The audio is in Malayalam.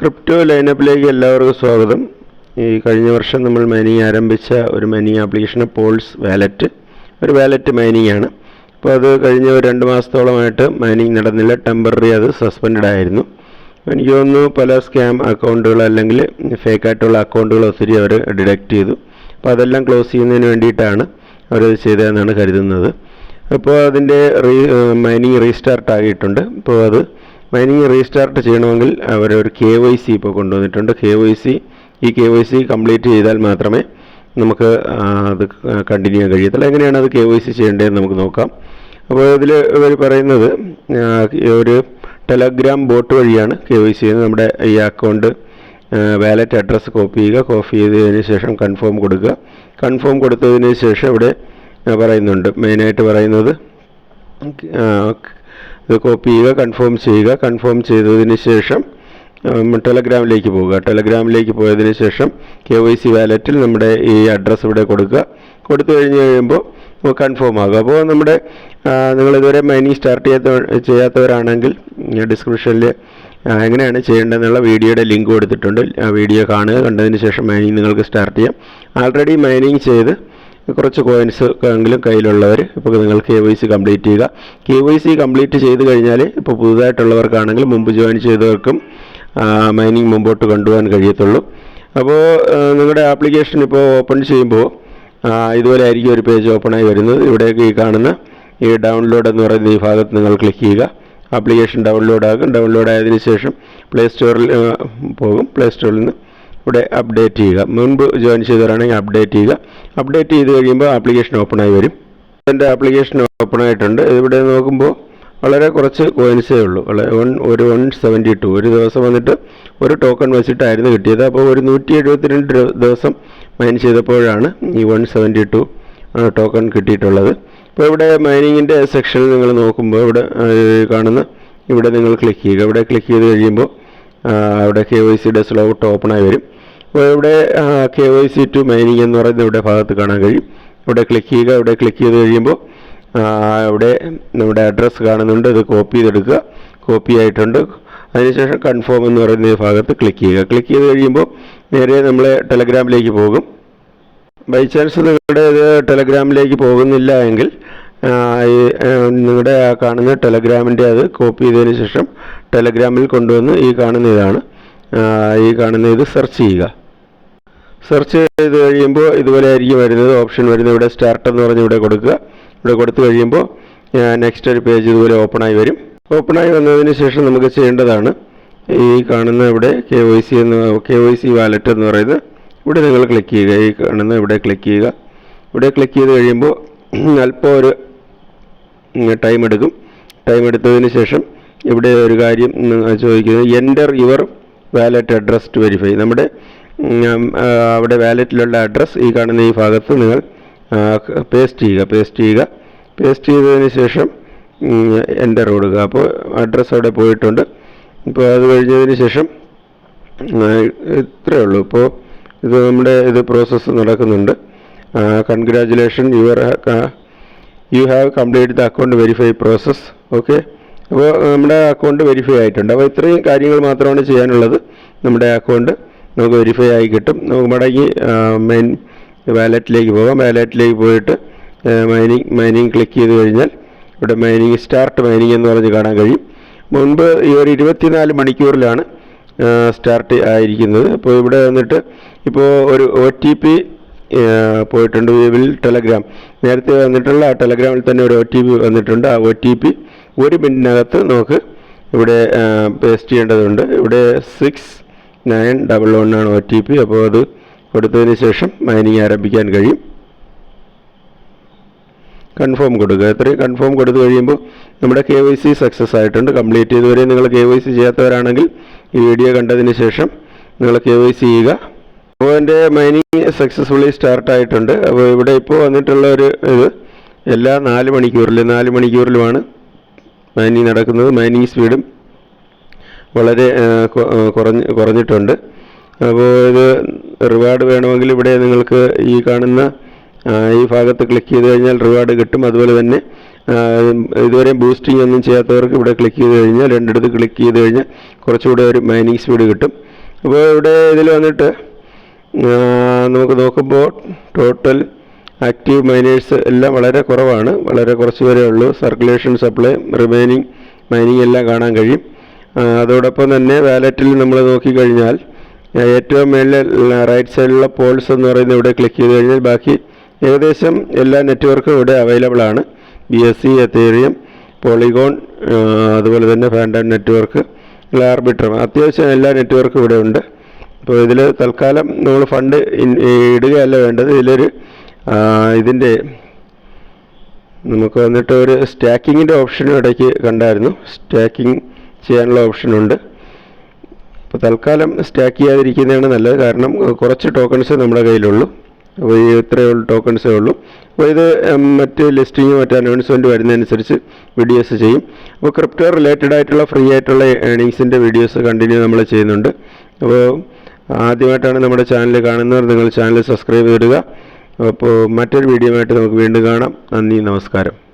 ക്രിപ്റ്റോ ലൈനപ്പിലേക്ക് എല്ലാവർക്കും സ്വാഗതം. ഈ കഴിഞ്ഞ വർഷം നമ്മൾ മൈനിങ് ആരംഭിച്ച ഒരു മൈനിങ് ആപ്ലിക്കേഷൻ പോൾസ് വാലറ്റ് ഒരു വാലറ്റ് മൈനിങ് ആണ്. അപ്പോൾ അത് കഴിഞ്ഞ ഒരു രണ്ട് മാസത്തോളമായിട്ട് മൈനിങ് നടന്നില്ല. ടെമ്പററി അത് സസ്പെൻഡ് ആയിരുന്നു. എനിക്ക് തോന്നുന്നു പല സ്കാം അക്കൗണ്ടുകൾ അല്ലെങ്കിൽ ഫേക്ക് ആയിട്ടുള്ള അക്കൗണ്ടുകൾ ഒത്തിരി അവർ ഡിഡക്റ്റ് ചെയ്തു. അപ്പോൾ അതെല്ലാം ക്ലോസ് ചെയ്യുന്നതിന് വേണ്ടിയിട്ടാണ് അവരത് ചെയ്തതെന്നാണ് കരുതുന്നത്. അപ്പോൾ അതിന്റെ റീ മൈനിങ് റീസ്റ്റാർട്ട് ആയിട്ടുണ്ട്. അപ്പോൾ അത് മൈനിങ് റീസ്റ്റാർട്ട് ചെയ്യണമെങ്കിൽ അവർ ഒരു കെ വൈ സി ഇപ്പോൾ കൊണ്ടുവന്നിട്ടുണ്ട്. കെ വൈ സി ഈ കെ വൈ സി കംപ്ലീറ്റ് ചെയ്താൽ മാത്രമേ നമുക്ക് അത് കണ്ടിന്യൂ ചെയ്യാൻ കഴിയത്തുള്ളൂ. എങ്ങനെയാണ് അത് കെ വൈ സി ചെയ്യേണ്ടതെന്ന് നമുക്ക് നോക്കാം. അപ്പോൾ ഇതിൽ ഇവർ പറയുന്നത് ഒരു ടെലഗ്രാം ബോട്ട് വഴിയാണ് കെ വൈ സി ചെയ്യുന്നത്. നമ്മുടെ ഈ അക്കൗണ്ട് വാലറ്റ് അഡ്രസ്സ് കോപ്പി ചെയ്യുക കോപ്പി ചെയ്തതിന് ശേഷം കൺഫേം കൊടുക്കുക. കൺഫേം കൊടുത്തതിന് ശേഷം ഇവിടെ പറയുന്നുണ്ട്. മെയിനായിട്ട് പറയുന്നത് ഇത് കോപ്പി ചെയ്യുക കൺഫേം ചെയ്യുക കൺഫേം ചെയ്തതിന് ശേഷം ടെലഗ്രാമിലേക്ക് പോവുക ടെലഗ്രാമിലേക്ക് പോയതിന് ശേഷം കെ വൈ സി വാലറ്റിൽ നമ്മുടെ ഈ അഡ്രസ്സ് ഇവിടെ കൊടുക്കുക. കൊടുത്തു കഴിഞ്ഞ് കഴിയുമ്പോൾ കൺഫേം ആകുക അപ്പോൾ നമ്മുടെ നിങ്ങൾ നിങ്ങളിതുവരെ മൈനിങ് സ്റ്റാർട്ട് ചെയ്യാത്ത ചെയ്യാത്തവരാണെങ്കിൽ ഡിസ്ക്രിപ്ഷനിൽ എങ്ങനെയാണ് ചെയ്യേണ്ടതെന്നുള്ള വീഡിയോയുടെ ലിങ്ക് കൊടുത്തിട്ടുണ്ട്. ആ വീഡിയോ കാണുക കണ്ടതിന് ശേഷം മൈനിങ് നിങ്ങൾക്ക് സ്റ്റാർട്ട് ചെയ്യാം. ആൾറെഡി മൈനിങ് ചെയ്ത് കുറച്ച് കോയിൻസ് എങ്കിലും കയ്യിലുള്ളവർ ഇപ്പോൾ നിങ്ങൾ കെ വൈ സി കംപ്ലീറ്റ് ചെയ്യുക. കെ വൈ സി കംപ്ലീറ്റ് ചെയ്ത് കഴിഞ്ഞാൽ ഇപ്പോൾ പുതുതായിട്ടുള്ളവർക്കാണെങ്കിൽ മുമ്പ് ജോയിൻ ചെയ്തവർക്കും മൈനിങ് മുമ്പോട്ട് കൊണ്ടുപോകാൻ കഴിയത്തുള്ളൂ. അപ്പോൾ നിങ്ങളുടെ ആപ്ലിക്കേഷൻ ഇപ്പോൾ ഓപ്പൺ ചെയ്യുമ്പോൾ ഇതുപോലെ ആയിരിക്കും ഒരു പേജ് ഓപ്പണായി വരുന്നത്. ഇവിടേക്ക് ഈ കാണുന്ന ഈ ഡൗൺലോഡ് എന്ന് പറയുന്ന ഈ ഭാഗത്ത് നിങ്ങൾ ക്ലിക്ക് ചെയ്യുക. ആപ്ലിക്കേഷൻ ഡൗൺലോഡ് ആകും. ഡൗൺലോഡ് ആയതിനു ശേഷം പ്ലേ സ്റ്റോറിൽ പോകും. പ്ലേ സ്റ്റോറിൽ നിന്ന് ഇവിടെ അപ്ഡേറ്റ് ചെയ്യുക. മുൻപ് ജോയിൻ ചെയ്തവരാണെങ്കിൽ അപ്ഡേറ്റ് ചെയ്യുക. അപ്ഡേറ്റ് ചെയ്ത് കഴിയുമ്പോൾ ആപ്ലിക്കേഷൻ ഓപ്പൺ ആയി വരും. എന്റെ ആപ്ലിക്കേഷൻ ഓപ്പൺ ആയിട്ടുണ്ട്. ഇവിടെ നോക്കുമ്പോൾ വളരെ കുറച്ച് കോയിൻസേ ഉള്ളൂ. വളരെ വൺ ഒരു വൺ സെവന്റി ടു ഒരു ദിവസം വന്നിട്ട് ഒരു ടോക്കൺ വെച്ചിട്ടായിരുന്നു കിട്ടിയത്. അപ്പോൾ ഒരു നൂറ്റി എഴുപത്തിരണ്ട് ദിവസം മൈൻ ചെയ്തപ്പോഴാണ് ഈ വൺ സെവന്റി ടു ടോക്കൺ കിട്ടിയിട്ടുള്ളത്. അപ്പോൾ ഇവിടെ മൈനിങ്ങിന്റെ സെക്ഷനിൽ നിങ്ങൾ നോക്കുമ്പോൾ ഇവിടെ കാണുന്ന ഇവിടെ നിങ്ങൾ ക്ലിക്ക് ചെയ്യുക. ഇവിടെ ക്ലിക്ക് ചെയ്ത് കഴിയുമ്പോൾ അവിടെ കെ വൈ സിയുടെ സ്ലോട്ട് ഓപ്പണായി വരും. ഇവിടെ K Y C to mining എന്ന് പറയുന്ന ഇവിടെ ഭാഗത്ത് കാണാൻ കഴിയും. ഇവിടെ ക്ലിക്ക് ചെയ്യുക ഇവിടെ ക്ലിക്ക് ചെയ്ത് കഴിയുമ്പോൾ ഇവിടെ നമ്മുടെ അഡ്രസ്സ് കാണുന്നുണ്ട്. ഇത് കോപ്പി ചെയ്തെടുക്കുക. കോപ്പി ആയിട്ടുണ്ട്. അതിനുശേഷം കൺഫേം എന്ന് പറയുന്ന ഭാഗത്ത് ക്ലിക്ക് ചെയ്യുക. ക്ലിക്ക് ചെയ്ത് കഴിയുമ്പോൾ നേരെ നമ്മൾ ടെലഗ്രാമിലേക്ക് പോകും. ബൈ ചാൻസ് നിങ്ങളുടെ ഇത് ടെലഗ്രാമിലേക്ക് പോകുന്നില്ല എങ്കിൽ നിങ്ങളുടെ കാണുന്ന ടെലഗ്രാമിന്റെ അത് കോപ്പി ചെയ്തതിന് ശേഷം ടെലഗ്രാമിൽ കൊണ്ടുവന്ന് ഈ കാണുന്ന ഇതാണ്. ഈ കാണുന്ന ഇത് സെർച്ച് ചെയ്യുക. സെർച്ച് ചെയ്ത് കഴിയുമ്പോൾ ഇതുപോലെ ആയിരിക്കും വരുന്നത്. ഓപ്ഷൻ വരുന്നത് ഇവിടെ സ്റ്റാർട്ട് എന്ന് പറഞ്ഞ് ഇവിടെ കൊടുക്കുക. ഇവിടെ കൊടുത്തു കഴിയുമ്പോൾ നെക്സ്റ്റ് ഒരു പേജ് ഇതുപോലെ ഓപ്പണായി വരും. ഓപ്പണായി വന്നതിന് ശേഷം നമുക്ക് ചെയ്യേണ്ടതാണ് ഈ കാണുന്ന ഇവിടെ കെ വൈ സി എന്ന് കെ വൈ സി വാലറ്റ് എന്ന് പറയുന്നത് ഇവിടെ നിങ്ങൾ ക്ലിക്ക് ചെയ്യുക. ഈ കാണുന്ന ഇവിടെ ക്ലിക്ക് ചെയ്യുക. ഇവിടെ ക്ലിക്ക് ചെയ്ത് കഴിയുമ്പോൾ അല്പം ഒരു ടൈം എടുക്കും. ടൈം എടുത്തതിന് ശേഷം ഇവിടെ ഒരു കാര്യം ചോദിക്കുന്നത് enter your wallet address to verify നമ്മുടെ അവിടെ വാലറ്റിലുള്ള അഡ്രസ്സ് ഈ കാണുന്ന ഈ ഭാഗത്ത് നിങ്ങൾ പേസ്റ്റ് ചെയ്യുക പേസ്റ്റ് ചെയ്യുക. പേസ്റ്റ് ചെയ്തതിന് ശേഷം എന്റർ കൊടുക്കുക. അപ്പോൾ അഡ്രസ്സ് അവിടെ പോയിട്ടുണ്ട്. ഇപ്പോൾ അത് കഴിഞ്ഞതിന് ശേഷം ഇത്രയേ ഉള്ളൂ. ഇപ്പോൾ ഇത് നമ്മുടെ ഇത് പ്രോസസ്സ് നടക്കുന്നുണ്ട്. Congratulation your you have complete the account verify process okay അപ്പോൾ നമ്മുടെ അക്കൗണ്ട് വെരിഫൈ ആയിട്ടുണ്ട്. അപ്പോൾ ഇത്രയും കാര്യങ്ങൾ മാത്രമാണ് ചെയ്യാനുള്ളത് നമ്മുടെ അക്കൗണ്ട് നമുക്ക് വെരിഫൈ ആയി കിട്ടും. നമുക്ക് മടങ്ങി മെയിൻ വാലറ്റിലേക്ക് പോകാം. വാലറ്റിലേക്ക് പോയിട്ട് മൈനിങ് മൈനിങ് ക്ലിക്ക് ചെയ്ത് കഴിഞ്ഞാൽ ഇവിടെ മൈനിങ് സ്റ്റാർട്ട് മൈനിങ് എന്ന് പറഞ്ഞ് കാണാൻ കഴിയും. മുൻപ് ഈ ഒരു ഇരുപത്തിനാല് മണിക്കൂറിലാണ് സ്റ്റാർട്ട് ആയിരിക്കുന്നത്. അപ്പോൾ ഇവിടെ വന്നിട്ട് ഇപ്പോൾ ഒരു ഒ ടി പി പോയിട്ടുണ്ട്. വിൽ ടെലഗ്രാം. നേരത്തെ വന്നിട്ടുള്ള ആ ടെലഗ്രാമിൽ തന്നെ ഒരു ഒ ടി പി വന്നിട്ടുണ്ട്. ആ ഒ ടി പി ഒരു മിനിറ്റിനകത്ത് നമുക്ക് ഇവിടെ പേസ്റ്റ് ചെയ്യേണ്ടതുണ്ട്. ഇവിടെ സിക്സ് നയൻ ഡബിൾ വൺ ആണ് ഒ ടി പി അപ്പോൾ അത് കൊടുത്തതിന് ശേഷം മൈനിങ് ആരംഭിക്കാൻ കഴിയും. കൺഫേം കൊടുക്കുക. എത്രയും കൺഫേം കൊടുത്തു കഴിയുമ്പോൾ നമ്മുടെ കെ വൈ സി സക്സസ് ആയിട്ടുണ്ട്. കംപ്ലീറ്റ് ചെയ്തുവരെ നിങ്ങൾ കെ വൈ സി ചെയ്യാത്തവരാണെങ്കിൽ ഈ വീഡിയോ കണ്ടതിന് ശേഷം നിങ്ങൾ കെ വൈ സി ചെയ്യുക. അപ്പോൾ എന്റെ മൈനിങ് സക്സസ്ഫുള്ളി സ്റ്റാർട്ട് ആയിട്ടുണ്ട്. അപ്പോൾ ഇവിടെ ഇപ്പോൾ വന്നിട്ടുള്ള ഒരു ഇത് എല്ലാ നാല് മണിക്കൂറിലും നാല് മണിക്കൂറിലുമാണ് മൈനിങ് നടക്കുന്നത്. മൈനിങ് സ്പീഡും വളരെ കുറഞ്ഞ് കുറഞ്ഞിട്ടുണ്ട്. അപ്പോൾ ഇത് റിവാർഡ് വേണമെങ്കിൽ ഇവിടെ നിങ്ങൾക്ക് ഈ കാണുന്ന ഈ ഭാഗത്ത് ക്ലിക്ക് ചെയ്ത് കഴിഞ്ഞാൽ റിവാർഡ് കിട്ടും. അതുപോലെ തന്നെ ഇതുവരെയും ബൂസ്റ്റിംഗ് ഒന്നും ചെയ്യാത്തവർക്ക് ഇവിടെ ക്ലിക്ക് ചെയ്ത് കഴിഞ്ഞാൽ രണ്ടിടത്ത് ക്ലിക്ക് ചെയ്ത് കഴിഞ്ഞാൽ കുറച്ചുകൂടെ ഒരു മൈനിങ് സ്പീഡ് കിട്ടും. അപ്പോൾ ഇവിടെ ഇതിൽ വന്നിട്ട് നമുക്ക് നോക്കുമ്പോൾ ടോട്ടൽ ആക്റ്റീവ് മൈനേഴ്സ് എല്ലാം വളരെ കുറവാണ്. വളരെ കുറച്ച് വരെ ഉള്ളൂ. സർക്കുലേഷൻ സപ്ലൈ റിമൈനിങ് മൈനിങ് എല്ലാം കാണാൻ കഴിയും. അതോടൊപ്പം തന്നെ വാലറ്റിൽ നമ്മൾ നോക്കിക്കഴിഞ്ഞാൽ ഏറ്റവും മേളിൽ റൈറ്റ് സൈഡിലുള്ള പോൾസ് എന്ന് പറയുന്നത് ഇവിടെ ക്ലിക്ക് ചെയ്ത് കഴിഞ്ഞാൽ ബാക്കി ഏകദേശം എല്ലാ നെറ്റ്വർക്കും ഇവിടെ അവൈലബിൾ ആണ്. B S C Ethereum Polygon അതുപോലെ തന്നെ ഫാൻഡൻ നെറ്റ്വർക്ക് ആർബിട്രം അത്യാവശ്യം എല്ലാ നെറ്റ്വർക്കും ഇവിടെ ഉണ്ട്. അപ്പോൾ ഇതിൽ തൽക്കാലം നമ്മൾ ഫണ്ട് ഇടുകയല്ല വേണ്ടത്. ഇതിലൊരു ഇതിന്റെ നമുക്ക് വന്നിട്ട് ഒരു സ്റ്റാക്കിങ്ങിന്റെ ഓപ്ഷനും ഇടയ്ക്ക് കണ്ടായിരുന്നു. സ്റ്റാക്കിങ് ചെയ്യാനുള്ള ഓപ്ഷനുണ്ട് അപ്പോൾ തൽക്കാലം സ്റ്റാക്ക് ചെയ്യാതിരിക്കുന്നതാണ് നല്ലത്. കാരണം കുറച്ച് ടോക്കൺസ് നമ്മുടെ കയ്യിലുള്ളൂ. അപ്പോൾ ഈ ഇത്രയേ ഉള്ളൂ ടോക്കൺസേ ഉള്ളൂ. അപ്പോൾ ഇത് മറ്റ് ലിസ്റ്റിങ് മറ്റ് അനൗൺസ്മെന്റ് വരുന്നതനുസരിച്ച് വീഡിയോസ് ചെയ്യും. അപ്പോൾ ക്രിപ്റ്റോ റിലേറ്റഡ് ആയിട്ടുള്ള ഫ്രീ ആയിട്ടുള്ള ഏണിങ്സിന്റെ വീഡിയോസ് കണ്ടിന്യൂ നമ്മൾ ചെയ്യുന്നുണ്ട്. അപ്പോൾ ആദ്യമായിട്ടാണ് നമ്മുടെ ചാനൽ കാണുന്നവർ നിങ്ങൾ ചാനൽ സബ്സ്ക്രൈബ് ചെയ്തിടുക. അപ്പോൾ മറ്റൊരു വീഡിയോ ആയിട്ട് നമുക്ക് വീണ്ടും കാണാം. നന്ദി നമസ്കാരം.